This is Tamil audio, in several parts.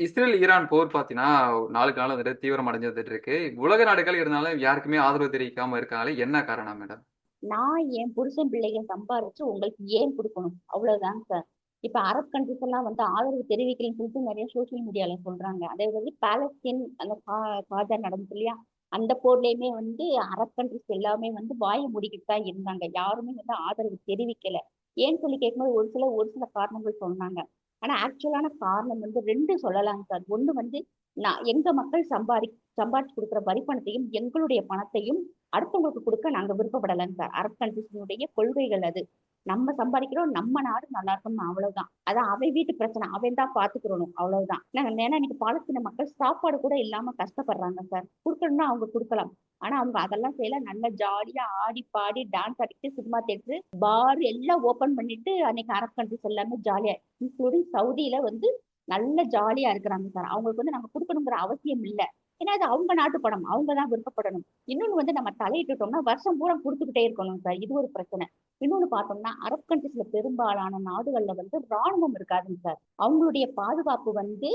இஸ்ரேல் ஈரான் போர் பார்த்தீங்கன்னா நாளுக்கு நாள் வந்துட்டு தீவிரம் அடைஞ்சு வந்துட்டு இருக்கு. உலக நாடுகள் இருந்தாலும் யாருக்குமே ஆதரவு தெரிவிக்காம இருக்காங்களே என்ன காரணம் மேடம்? நான் என் புருஷன் பிள்ளைங்க சம்பாரிச்சு உங்களுக்கு ஏன் கொடுக்கணும்? அவ்வளவுதான் சார். இப்ப அரப் கண்ட்ரிஸ் எல்லாம் வந்து ஆதரவு தெரிவிக்கலன்னு சொல்லிட்டு நிறைய சோசியல் மீடியால சொல்றாங்க. அதே வந்து பாலஸ்தீன் அந்த கா- காஜா நடந்தது இல்லையா? அந்த போர்லயுமே வந்து அரப் கண்ட்ரிஸ் எல்லாமே வந்து வாயை மூடிக்கிட்டு தான் இருந்தாங்க. யாருமே வந்து ஆதரவு தெரிவிக்கல. ஏன்னு சொல்லி கேட்கும்போது ஒரு சில ஒரு சில காரணங்கள் சொன்னாங்க. ஆனா ஆக்சுவலான காரணம் வந்து ரெண்டு சொல்லலாங்க சார். ஒண்ணு வந்து நான் எங்க மக்கள் சம்பாதி சம்பாதிச்சு கொடுக்குற வரி பணத்தையும் எங்களுடைய பணத்தையும் அடுத்தவங்களுக்கு கொடுக்க நாங்க விருப்பப்படலைங்க சார். அரப் கண்ட்ரிஸினுடைய கொள்கைகள் அது. நம்ம சம்பாதிக்கிறோம் நம்ம நாடு நல்லா இருக்கணும் அவ்வளவுதான். அதான் அவன் வீட்டு பிரச்சனை அவன் தான் பாத்துக்கிறணும் அவ்வளவுதான். நாங்க ஏன்னா இன்னைக்கு பாலஸ்தீன மக்கள் சாப்பாடு கூட இல்லாம கஷ்டப்படுறாங்க சார். கொடுக்கணும்னா அவங்க கொடுக்கலாம். ஆனா அவங்க அதெல்லாம் செய்யல. நல்லா ஜாலியா ஆடி பாடி டான்ஸ் ஆடிட்டு சினிமா தேட்டரு பார் எல்லாம் ஓபன் பண்ணிட்டு அன்னைக்கு அரப் கண்ட்ரிஸ் எல்லாமே ஜாலியா இன்க்ளூடிங் சவுதியில வந்து நல்ல ஜாலியா இருக்கிறாங்க சார். அவங்களுக்கு வந்து நாங்க கொடுக்கணுங்கிற அவசியம் இல்லை. ஏன்னா அது அவங்க நாட்டு படம் அவங்க தான் விருப்பப்படணும். இன்னொன்னு வந்து நம்ம தலையிட்டுட்டோம்னா வருஷம் பூரா கொடுத்துக்கிட்டே இருக்கணும் சார். இது ஒரு பிரச்சனை. இன்னொன்னு பார்த்தோம்னா அரப் கண்ட்ரிஸ்ல பெரும்பாலான நாடுகள்ல வந்து ராணுவம் இருக்காதுங்க சார். அவங்களுடைய பாதுகாப்பு வந்து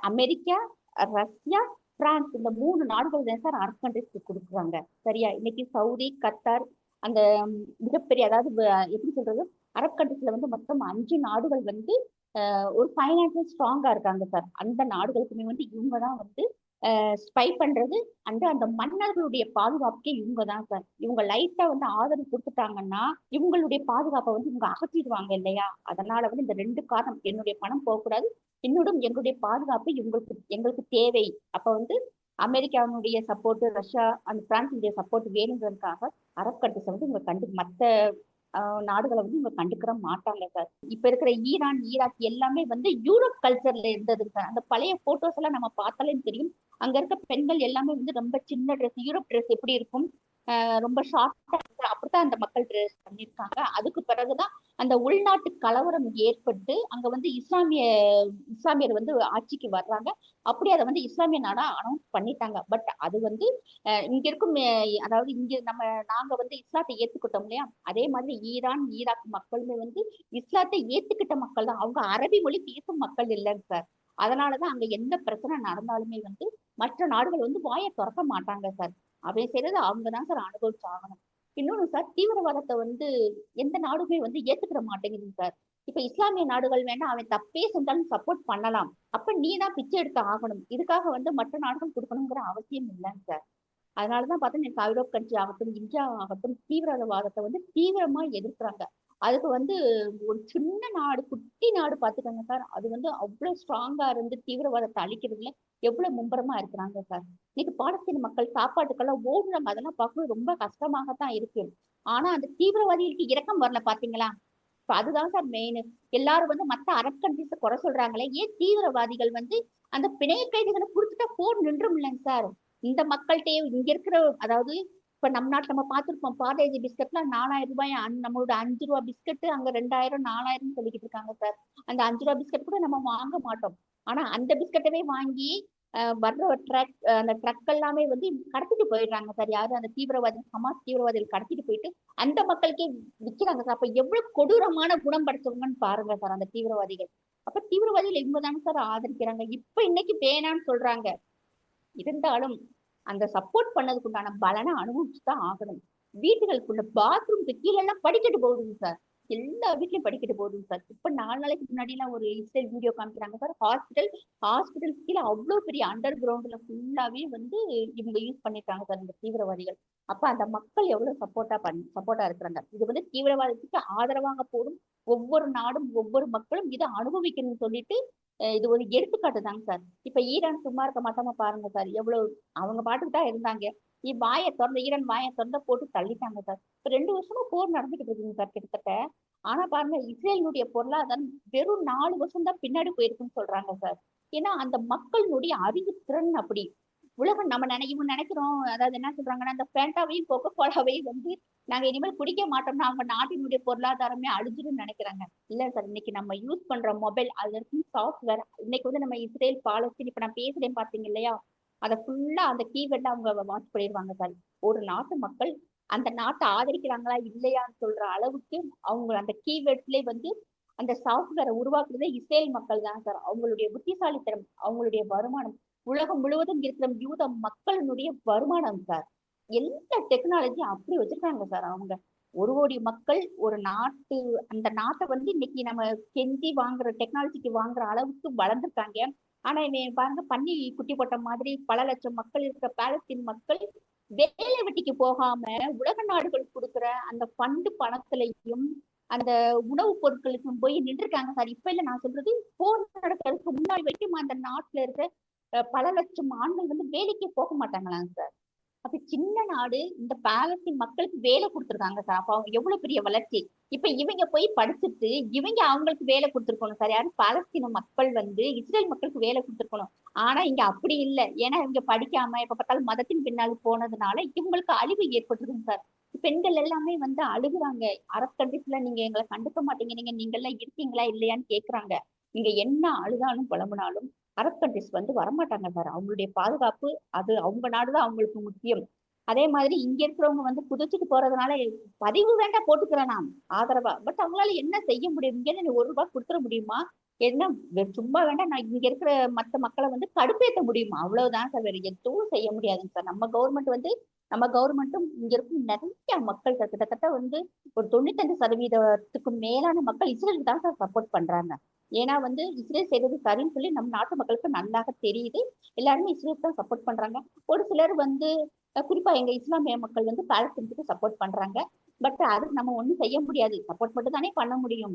அமெரிக்கா ரஷ்யா பிரான்ஸ் இந்த மூணு நாடுகள் தான் சார் அரப் கண்ட்ரிஸ்க்கு கொடுக்குறாங்க. சரியா? இன்னைக்கு சவுதி கத்தார் அந்த மிகப்பெரிய அதாவது வ- எப்படி சொல்றது? அரப் கண்ட்ரிஸ்ல வந்து மொத்தம் அஞ்சு நாடுகள் வந்து ஒரு ஃபைனான்சியல் ஸ்ட்ராங்கா இருக்காங்க சார். அந்த நாடுகளுக்குமே வந்து இவங்க தான் வந்து ஸ்பை பண்றது அந்த அந்த மன்னர்களுடைய பாதுகாப்புக்கே இவங்க தான் சார் இவங்க லைட்டா வந்து ஆதரவு கொடுத்துட்டாங்கன்னா இவங்களுடைய பாதுகாப்பை வந்து இவங்க அகற்றிடுவாங்க இல்லையா? அதனால வந்து இந்த ரெண்டு காரணம் என்னுடைய பணம் போகக்கூடாது இன்னொடும் எங்களுடைய பாதுகாப்பு இவங்களுக்கு எங்களுக்கு தேவை. அப்ப வந்து அமெரிக்காவினுடைய சப்போர்ட் ரஷ்யா அந்த பிரான்சினுடைய சப்போர்ட் வேணுங்கிறதுக்காக அரப் கண்ட்ரிஸை வந்து இவங்க கண்டு மத்த ஆஹ் நாடுகளை வந்து இவங்க கண்டுக்கிற மாட்டாங்க சார் இப்ப இருக்கிற ஈரான் ஈராக் எல்லாமே வந்து யூரோப் கல்ச்சர்ல இருந்தது சார் அந்த பழைய போட்டோஸ் எல்லாம் நம்ம பார்த்தாலே தெரியும். அங்க இருக்க பெண்கள் எல்லாமே வந்து ரொம்ப சின்ன ட்ரெஸ் யூரோப் ட்ரெஸ் எப்படி இருக்கும்? ரொம்ப ஷார்ட்டா அப்படித்தான் அந்த மக்கள் ட்ரெஸ் பண்ணியிருக்காங்க. அதுக்கு பிறகுதான் அந்த உள்நாட்டு கலவரம் ஏற்பட்டு அங்க வந்து இஸ்லாமிய இஸ்லாமியர் வந்து ஆட்சிக்கு வர்றாங்க. அப்படி அதை வந்து இஸ்லாமிய நாடா அனௌன்ஸ் பண்ணிட்டாங்க. பட் அது வந்து இங்க இருக்கும் அதாவது இங்க நம்ம நாங்க வந்து இஸ்லாத்தை ஏத்துக்கிட்டோம் இல்லையா? அதே மாதிரி ஈரான் ஈராக் மக்களுமே வந்து இஸ்லாத்தை ஏத்துக்கிட்ட மக்கள் தான் அவங்க அரபி மொழி பேசும் மக்கள் இல்லைங்க சார். அதனாலதான் அங்க எந்த பிரச்சனை நடந்தாலுமே வந்து மற்ற நாடுகள் வந்து வாயை திறக்க மாட்டாங்க சார் அவன் செய்யறது அவங்க தான் சார் அனுபவிச்சு ஆகணும் இன்னொன்னு சார் தீவிரவாதத்தை வந்து எந்த நாடுமே வந்து ஏத்துக்கிற மாட்டேங்குது சார் இப்ப இஸ்லாமிய நாடுகள் வேணா அவன் தப்பே செஞ்சாலும் சப்போர்ட் பண்ணலாம். அப்ப நீ தான் பிச்சை எடுத்து ஆகணும். இதுக்காக வந்து மற்ற நாடுகள் கொடுக்கணுங்கிற அவசியம் இல்லைங்க சார் அதனாலதான் பார்த்தா எனக்கு ஐரோப் கண்ட்ரி ஆகட்டும் இந்தியா ஆகட்டும் தீவிரவாதத்தை வந்து தீவிரமா எதிர்க்கிறாங்க. அதுக்கு வந்து ஒரு சின்ன நாடு குட்டி நாடு பாத்துக்கோங்க சார் அது வந்து அவ்வளவு ஸ்ட்ராங்கா இருந்து தீவிரவாதத்தை அழிக்கிறதுல எவ்வளவு மும்பரமா இருக்கிறாங்க சார் இன்னைக்கு பாலஸ்தீன மக்கள் சாப்பாட்டுக்கெல்லாம் ஓடுறாங்க. அதெல்லாம் பார்க்கும்போது ரொம்ப கஷ்டமாகத்தான் இருக்கு. ஆனா அந்த தீவிரவாதிகளுக்கு இறக்கம் வரல பாத்தீங்களா இப்ப அதுதான் சார் மெயின் எல்லாரும் வந்து மற்ற அரப் கண்ட்ரிஸ குறை சொல்றாங்களே. ஏன் தீவிரவாதிகள் வந்து அந்த பிணைய கைதிகளை கொடுத்துட்டா போர் நின்றும் இல்லைங்க சார் இந்த மக்கள்கிட்டயே இங்க இருக்கிற அதாவது இப்ப நம்ம நாட்டுல நம்ம பார்த்திருப்போம் பார்லேஜி பிஸ்கட்லாம் நாலாயிரம் ரூபாய் நம்மளோட அஞ்சு ரூபா பிஸ்கட் அங்க ரெண்டாயிரம் நாலாயிரம் சொல்லிக்கிட்டு இருக்காங்க சார். அந்த அஞ்சு ரூபா பிஸ்கட் கூட நம்ம வாங்க மாட்டோம். ஆனா அந்த பிஸ்கட்டவே வாங்கி வர்ற ட்ரக் அந்த ட்ரக் எல்லாமே வந்து கடத்திட்டு போயிடுறாங்க சார். யாரும் அந்த தீவிரவாதி ஹமாஸ் தீவிரவாதிகள் கடத்திட்டு போயிட்டு அந்த மக்களுக்கே விக்கிறாங்க சார். அப்ப எவ்வளவு கொடூரமான குணம் படைச்சவங்கன்னு பாருங்க சார் அந்த தீவிரவாதிகள். அப்ப தீவிரவாதிகள் இவங்க தானே சார் ஆதரிக்கிறாங்க. இப்ப இன்னைக்கு வேணாம்னு சொல்றாங்க. இருந்தாலும் அந்த சப்போர்ட் பண்ணதுக்கு உண்டான பலனை அனுபவிச்சு தான் ஆகணும். வீட்டுகளுக்குள்ள பாத்ரூம்க்கு கீழே எல்லாம் படிக்கட்டு போகுதுங்க சார் எல்லா வீட்லயும் படிக்கட்டு போகுதுங்க சார் இப்ப நாலு நாளைக்கு முன்னாடி எல்லாம் ஒரு இஸ்ரேல் வீடியோ காமிக்கிறாங்க சார் ஹாஸ்பிட்டல் ஹாஸ்பிட்டல் கீழே அவ்வளவு பெரிய அண்டர் கிரவுண்ட்ல ஃபுல்லாவே வந்து இவங்க யூஸ் பண்ணிருக்காங்க சார் இந்த தீவிரவாதிகள். அப்ப அந்த மக்கள் எவ்வளவு சப்போர்ட்டா பண்ணி சப்போர்ட்டா இருக்கிறாங்க. இது வந்து தீவிரவாதத்துக்கு ஆதரவாக போடும் ஒவ்வொரு நாடும் ஒவ்வொரு மக்களும் இதை அனுபவிக்கணும்னு சொல்லிட்டு இது ஒரு எடுத்துக்காட்டு தாங்க சார். இப்ப ஈரான் சும்மா இருக்க மாட்டாம பாருங்க சார். எவ்வளவு அவங்க பாட்டுக்கு தான் இருந்தாங்க. வாயை திறந்த ஈரான் வாயை திறந்த போட்டு தள்ளிட்டாங்க சார். இப்ப ரெண்டு வருஷமா போர் நடந்துகிட்டு இருக்குங்க சார் கிட்டத்தட்ட. ஆனா பாருங்க இஸ்ரேலினுடைய பொருளாதாரம் வெறும் நாலு வருஷம் தான் பின்னாடி போயிருக்குன்னு சொல்றாங்க சார். ஏன்னா அந்த மக்களினுடைய அறிவு திறன் அப்படி. உலகம் நம்ம நினை இவங்க நினைக்கிறோம். அதாவது என்ன சொல்றாங்கன்னா அந்த பேண்டாவையும் கொக்கோ கோலாவையும் வந்து நாங்க இனிமேல் குடிக்க மாட்டோம்னா அவங்க நாட்டினுடைய பொருளாதாரமே அழிஞ்சிடும் நினைக்கிறாங்க. இல்ல சார் இன்னைக்கு நம்ம யூஸ் பண்ற மொபைல் அதுல இருக்கும் சாஃப்ட்வேர் இன்னைக்கு வந்து நம்ம இஸ்ரேல் பாலஸ்தீன் இப்ப நான் பேசுறேன் பாத்தீங்க இல்லையா? அதை ஃபுல்லா அந்த கீவேர்ட்ல அவங்க வாட்ச் பண்ணிடுவாங்க சார் ஒரு நாட்டு மக்கள் அந்த நாட்டை ஆதரிக்கிறாங்களா இல்லையான்னு சொல்ற அளவுக்கு அவங்க அந்த கீவேர்ட்லயே வந்து அந்த சாஃப்ட்வேரை உருவாக்குறதே இஸ்ரேல் மக்கள் தான் சார் அவங்களுடைய புத்திசாலித்தனம் அவங்களுடைய வருமானம் உலகம் முழுவதும் இருக்கிற யூத மக்களினுடைய வருமானம் சார் எல்லா டெக்னாலஜியும் அப்படி வச்சிருக்காங்க சார் அவங்க? ஒரு கோடி மக்கள் ஒரு நாட்டு அந்த நாட்டை வந்து இன்னைக்கு நம்ம கெஞ்சி வாங்குற டெக்னாலஜிக்கு வாங்குற அளவுக்கு வளர்ந்துருக்காங்க. ஆனா இவன் பாருங்க பன்னி குட்டி போட்ட மாதிரி பல லட்சம் மக்கள் இருக்கிற பாலஸ்தீன் மக்கள் வேலை வெட்டிக்கு போகாம உலக நாடுகள் கொடுக்குற அந்த பண்டு பணத்திலையும் அந்த உணவுப் பொருட்களுக்கும் போய் நின்றுருக்காங்க சார் இப்ப இல்ல நான் சொல்றது போர் நடக்கிறதுக்கு முன்னாடி வரைக்கும் அந்த நாட்டுல இருக்க பல லட்சம் ஆண்கள் வந்து வேலைக்கே போக மாட்டாங்களாங்க சார் அப்ப சின்ன நாடு இந்த பாலஸ்தீன் மக்களுக்கு வேலை கொடுத்துருக்காங்க சார். அப்ப அவங்க எவ்வளவு பெரிய வளர்ச்சி? இப்ப இவங்க போய் படிச்சுட்டு இவங்க அவங்களுக்கு வேலை கொடுத்துருக்கணும் சார். யாரும் பாலஸ்தீன மக்கள் வந்து இஸ்ரேல் மக்களுக்கு வேலை கொடுத்துருக்கணும். ஆனா இங்க அப்படி இல்லை. ஏன்னா இவங்க படிக்காம எப்ப பார்த்தாலும் மதத்தின் பின்னால் போனதுனால இவங்களுக்கு அழிவு ஏற்பட்டிருக்கும் சார். பெண்கள் எல்லாமே வந்து அழுகுறாங்க. அரபு கண்ட்ரிஸ்ல நீங்க எங்களை கண்டுக்க மாட்டேங்கிறீங்க நீங்க எல்லாம் இருக்கீங்களா இல்லையான்னு கேக்குறாங்க. நீங்க என்ன அழுதாலும் புலம்புனாலும் அரப் கண்ட்ரிஸ் வந்து வரமாட்டாங்க சார் அவங்களுடைய பாதுகாப்பு அது அவங்க நாடுதான் அவங்களுக்கு முக்கியம். அதே மாதிரி இங்க இருக்கிறவங்க வந்து புதைச்சிட்டு போறதுனால பதிவு வேண்டாம் போட்டுக்கிறேன் நான். ஆதரவா. பட் அவங்களால என்ன செய்ய முடியும்? இங்க ஒரு ரூபாய் கொடுத்துட முடியுமா? என்ன? சும்மா வேண்டாம். நான் இங்க இருக்கிற மத்த மக்களை வந்து கடுப்பேற்ற முடியுமா? அவ்வளவுதான் சார் வேற எதுவும் செய்ய முடியாதுங்க சார். நம்ம கவர்மெண்ட் வந்து நம்ம கவர்மெண்ட்டும் இங்க இருக்கும் நிறைய மக்கள் கிட்டத்தட்ட வந்து ஒரு தொண்ணூத்தஞ்சு சதவீதத்துக்கும் மேலான மக்கள் இஸ்ரேலுக்கு தான் சார் சப்போர்ட் பண்றாங்க. ஏன்னா வந்து இஸ்ரேல் செய்யறது சரின்னு சொல்லி நம்ம நாட்டு மக்களுக்கு நல்லாக தெரியுது. எல்லாருமே இஸ்ரேலுக்கு தான் சப்போர்ட் பண்றாங்க. ஒரு சிலர் வந்து குறிப்பா எங்க இஸ்லாமிய மக்கள் வந்து பாலஸ்தீனத்துக்கு சப்போர்ட் பண்றாங்க. பட் அதுக்கு நம்ம ஒண்ணும் செய்ய முடியாது. சப்போர்ட் மட்டும் தானே பண்ண முடியும்.